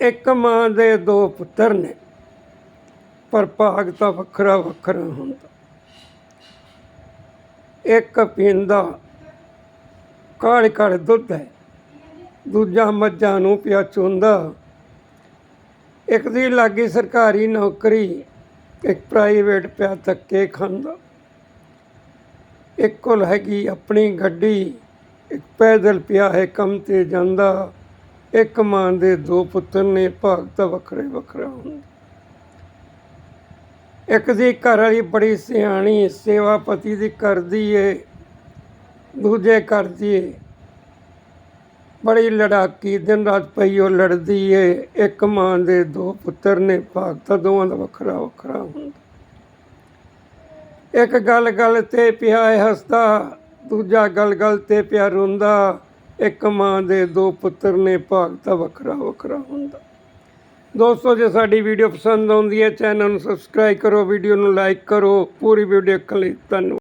ਇੱਕ ਮਾਂ ਦੇ ਦੋ ਪੁੱਤਰ ਨੇ, ਪਰ ਭਾਗ ਤਾਂ ਵੱਖਰਾ ਵੱਖਰਾ ਹੁੰਦਾ। ਇੱਕ ਪੀਂਦਾ ਕਾਲੇ ਕਾਲੇ ਦੁੱਧ ਹੈ, ਦੂਜਾ ਮੱਝਾਂ ਨੂੰ ਪਿਆ ਚੁੰਦਾ। ਇੱਕ ਦੀ ਲੱਗੀ ਸਰਕਾਰੀ ਨੌਕਰੀ, ਇੱਕ ਪ੍ਰਾਈਵੇਟ ਪਿਆ ਧੱਕੇ ਖਾਂਦਾ। ਇੱਕ ਕੋਲ ਹੈਗੀ ਆਪਣੀ ਗੱਡੀ, ਇੱਕ ਪੈਦਲ ਪਿਆ ਹੈ ਕੰਮ ਤੇ ਜਾਂਦਾ। ਇੱਕ ਮਾਂ ਦੇ ਦੋ ਪੁੱਤਰ ਨੇ ਭਾਗ ਤਾਂ ਵੱਖਰੇ ਵੱਖਰਾ ਹੁੰਦਾ। ਇੱਕ ਦੀ ਘਰ ਵਾਲੀ ਬੜੀ ਸਿਆਣੀ ਸੇਵਾ ਪਤੀ ਦੀ ਕਰਦੀ ਏ, ਦੂਜੇ ਕਰਦੀ ਏ। ਬੜੀ ਲੜਾਕੀ, ਦਿਨ ਰਾਤ ਪਈ ਉਹ ਲੜਦੀ ਏ। ਇੱਕ ਮਾਂ ਦੇ ਦੋ ਪੁੱਤਰ ਨੇ ਭਾਗ ਤਾਂ ਦੋਵਾਂ ਦਾ ਵੱਖਰਾ ਵੱਖਰਾ ਹੁੰਦਾ। ਇੱਕ ਗੱਲ ਗੱਲ ਤੇ ਪਿਆ ਹੱਸਦਾ, ਦੂਜਾ ਗੱਲ ਗੱਲ ਤੇ ਪਿਆ ਰੋਂਦਾ। ਇੱਕ ਮਾਂ ਦੇ ਦੋ ਪੁੱਤਰ ਨੇ ਭਾਗ ਤਾਂ ਵੱਖਰਾ ਵੱਖਰਾ ਹੁੰਦਾ। ਦੋਸਤੋ, ਜੇ ਸਾਡੀ ਵੀਡੀਓ ਪਸੰਦ ਆਉਂਦੀ ਹੈ, ਚੈਨਲ ਨੂੰ ਸਬਸਕ੍ਰਾਈਬ ਕਰੋ, ਵੀਡੀਓ ਨੂੰ ਲਾਈਕ ਕਰੋ। ਪੂਰੀ ਵੀਡੀਓ ਦੇਖਣ ਲਈ ਧੰਨਵਾਦ।